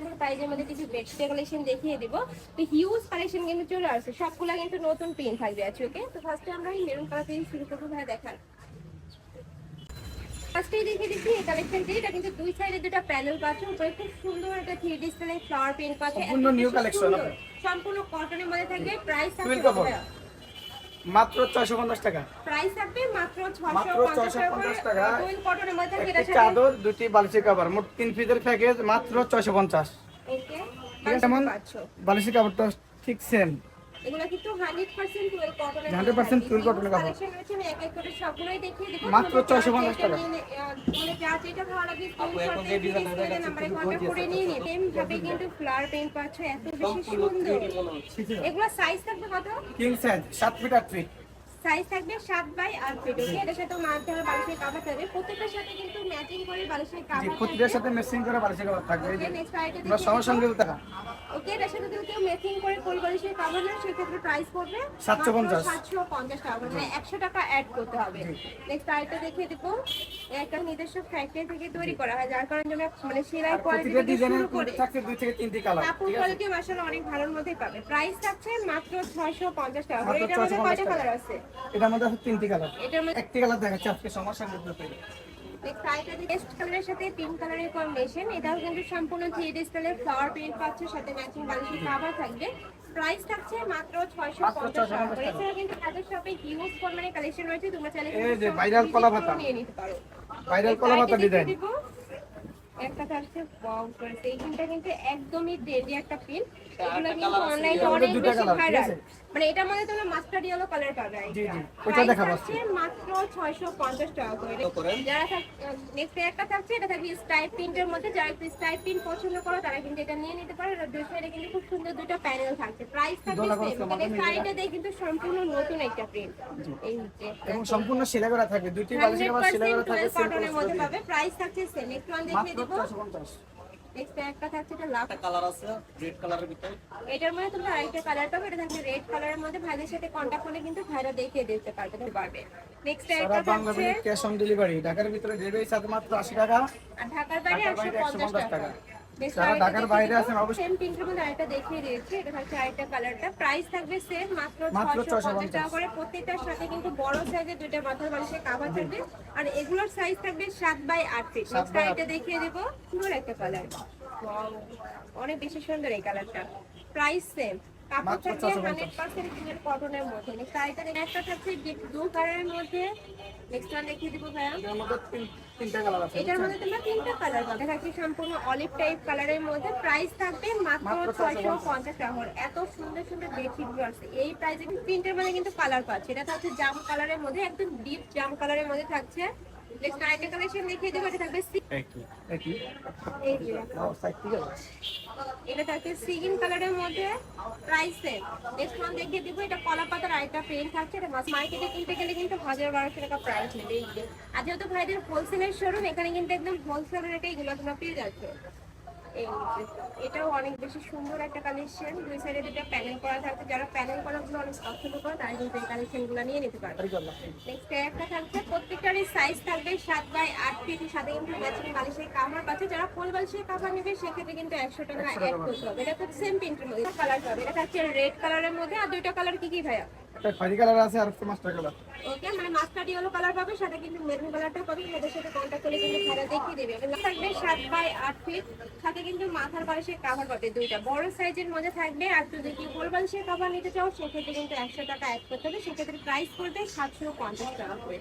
Reasonable প্রাইসের মধ্যে কিছু বেডশিট কালেকশন দেখিয়ে দিব। তো হিউজ কালেকশন কিন্তু চলে আসছে। সবগুলা কিন্তু নতুন প্রিন্ট থাকবে আছে ওকে তো ফার্স্টে আমরা এই মেরুন কালার থেকে শুরু করব ভাই দেখান। ফার্স্টেই দেখিয়ে দিচ্ছি এই কালেকশনটি এটা কিন্তু দুই সাইডে দুটো প্যানেল পাচ্ছে। উপরে খুব সুন্দর একটা থ্রি ডি স্টাইলের ফ্লাওয়ার প্রিন্ট পাচ্ছে। সম্পূর্ণ। সম্পূর্ণ কটনের মধ্যে থাকবে। প্রাইস কাপড়। মাত্র ছয়শো পঞ্চাশ টাকা। প্রাইস থাকবে মাত্র মাত্র 650 650 টাকা টাকা। কটনের মধ্যে একটি চাদর দুটি বালিশের কভার মোট তিন পিসের প্যাকেজ মাত্র ছয়শো পঞ্চাশ। ওকে ঠিক আছে এমন বালিশের কাপড়টা ঠিক সেম এগুলো কিন্তু 100% টুয়েল কটনের 100% টুয়েল কটনের কাপড়। রয়েছে আমি এক এক করে সবগুলোই দেখিয়ে দেব। মাত্র 650 টাকা। মানে যা যেটা ভালো লাগে স্ক্রিনশট দিয়ে ডিসপ্লে নাম্বারে কন্টাক্ট করে নিয়ে নিন সেম ভাবে কিন্তু ফ্লাওয়ার পেইন্ট পাচ্ছ এত বেশি সুন্দর। এগুলো সাইজ থাকবে কত? কিং সাইজ সাত ফিট আট ফিট সাইজ থাকবে 7 বাই 8 ফিট ওকে এটার সাথে বালিশের কভার থাকবে। প্রত্যেকটার সাথে কিন্তু ম্যাচিং করে বালিশের কভার প্রতিটার সাথে মেসিং করে বালিশের কাভার থাকবে। এই যে নেক্সট আইটেম আমরা সঙ্গে সঙ্গে টাকা ওকে এটার সাথে যদি কেউ ম্যাচিং করে কোল বালিশের কভার নেয় সেক্ষেত্রে প্রাইস পড়বে 750 সাতশো পঞ্চাশ টাকা মানে একশো টাকা অ্যাড করতে হবে। নেক্সট দেখিয়ে দিব। একটা নিজস্ব ফ্যাক্টরি থেকে তৈরি করা হয় যার কারণে আমরা মানে সেলাই কোয়ালিটি থেকে শুরু করে থাকছে দুই থেকে তিনটি কালার কাপড় কোয়ালিটি মাসাল অনেক ভালোর মধ্যেই পাবে। প্রাইস থাকছে মাত্র ছয়শো পঞ্চাশ টাকা। করে মাত্র এটার মধ্যে কয়টা কালার আছে? এটার মধ্যে আছে তিনটি কালার এটার মধ্যে একটি কালার দেখাচ্ছে আজকে নেক্সট আরেকটা কালারের সাথে পিঙ্ক কালারের কম্বিনেশন এটাও কিন্তু সম্পূর্ণ থ্রি ডি স্টাইলের ফ্লাওয়ার প্রিন্ট পাচ্ছে সাথে ম্যাচিং বালিশের কভার থাকবে। প্রাইস থাকছে মাত্র 650 টাকা করে। এছাড়া কিন্তু তাদের শপে হিউজ পরিমাণে কালেকশন রয়েছে তোমরা চাইলে এই যে সব কলা পাতা। নিয়ে নিতে পারো। ভাইরাল কলা পাতা ডিজাইন একটা থাকছে ওয়াও করেছে এইখানটা কিন্তু একদমই ডেলি একটা পিন এগুলো কিন্তু অনলাইনে অনেক বেশি ভাইরাল আছে? মানে এটার মধ্যে তোমরা মাস্টার ইয়েলো কালার পাবে জি জি। ওটা দেখাবো আজকে। মাত্র 650 টাকা করে। যারা নেক্সট একটা থাকছে এটা থাকবে স্ট্রাইপ প্রিন্টের মধ্যে। যারা একটু স্ট্রাইপ প্রিন্ট পছন্দ করো তারা কিন্তু এটা নিয়ে নিতে পারে। আর দুই সাইডে কিন্তু খুব সুন্দর দুটো প্যানেল থাকছে। প্রাইস থাকবে সেম মানে সাইডে দেই কিন্তু সম্পূর্ণ নতুন একটা প্রিন্ট এই এবং সম্পূর্ণ সেলাই করা থাকবে। দুটি বালিশের সেলাই করা থাকবে সেম প্রাইস থাকছে সেম একটু আমি দেখিয়ে দেব। একটা কালার আছে রেড এটার মধ্যে আরেকটা কালার থাকবে রেড মধ্যে। ভাইদের সাথে কিন্তু ভাইরা একটা ঢাকার ভিতরে একশো পঞ্চাশ আর ঢাকার টাকা। যারা ঢাকার বাইরে আছেন অবশ্যই- সেম পিঙ্কের মধ্যে আরেকটা দেখিয়ে দিয়েছি। এটা থাকছে আরেকটা কালারটা প্রাইস থাকবে সেম মাত্র মাত্র 650 টাকা করে। প্রত্যেকটার সাথে কিন্তু বড় সাইজের দুইটা মাথার বালিশের কভার থাকবে। আর এগুলোর সাইজ থাকবে 7 বাই 8 ফিট নেক্সট by দেখিয়ে দেব। সুন্দর একটা কালার অনেক বেশি সুন্দর এই কালারটা প্রাইস সেম কাপড় মাত্র থাকবে 650 হান্ড্রেড পার্সেন্ট পিওর কটনের মধ্যে। নেক্সট আরেকটা একটা থাকছে ব্লু কালারের মধ্যে। নেক্সট ওয়ান দেখিয়ে দিব ভাইয়া। এটার মধ্যে তোমরা তিনটা কালার পাবে। থাকছে সম্পূর্ণ অলিভ টাইপ কালারের মধ্যে। প্রাইস থাকবে মাত্র ছয়শো পঞ্চাশ টাকা এত সুন্দর সুন্দর বেডশিট আছে এই প্রাইসে কিন্তু প্রিন্টের মধ্যে কিন্তু কালার পাচ্ছে। এটা থাকছে জাম কালারের মধ্যে একদম ডিপ জাম কালারের মধ্যে থাকছে। নেক্সট আরেকটা কালেকশন দেখিয়ে দেবো এটা থাকবে সিগিন কালারের মধ্যে প্রাইস সেম নেক্সট ওয়ান দেখিয়ে দিব এটা কলা পাতার আরেকটা পেন থাকছে এটা মাস মার্কেটে কিনতে গেলে কিন্তু হাজার বারোশো টাকা প্রাইস নেবে আর যেহেতু ভাইদের হোলসেলের শোরুম এখানে কিন্তু একদম হোলসেল রেটে এগুলো তোমরা পেয়ে যাচ্ছে। এই এটাও অনেক বেশি সুন্দর একটা কালেকশন দুই সাইডে দুটো প্যানেল করা থাকছে। যারা প্যানেল করাগুলো অনেক পছন্দ করে তারা কিন্তু এই কালেকশনগুলো নিয়ে নিতে পারবে। নেক্সট একটা থাকছে প্রত্যেকটারই সাইজ থাকবে সাত বাই আট ফিটের সাথে কিন্তু ম্যাচিং বালিশের কাভার পাচ্ছে। যারা ফুল বালিশের কাভার নেবে সেক্ষেত্রে কিন্তু একশো টাকা অ্যাড করতে হবে। এটা তো সেম প্রিন্টের মধ্যে। কালার পাবে এটা থাকছে রেড কালারের মধ্যে। আর দুইটা কালার কি কি ভাইয়া? একটা খয়েরি কালার আছে আর একটা মাস্টার কালার ওকে মানে মাস্টার্ড ইয়েলো কালার পাবে সাথে কিন্তু মেরুন কালারটা পাবে। এদের সাথে কন্ট্যাক্ট করলে কিন্তু ভাড়া দেখিয়ে দেবে। থাকবে সাত বাই আট ফিট সাথে কিন্তু মাথার বালিশের কাভার পাবে দুইটা। বড় সাইজের মধ্যে থাকবে, আর যদি কি ফুল বালিশের কাভার নিতে চাও, সেক্ষেত্রে কিন্তু একশো টাকা অ্যাড করতে হবে। সেক্ষেত্রে প্রাইস পড়বে সাতশো পঞ্চাশ টাকা করে।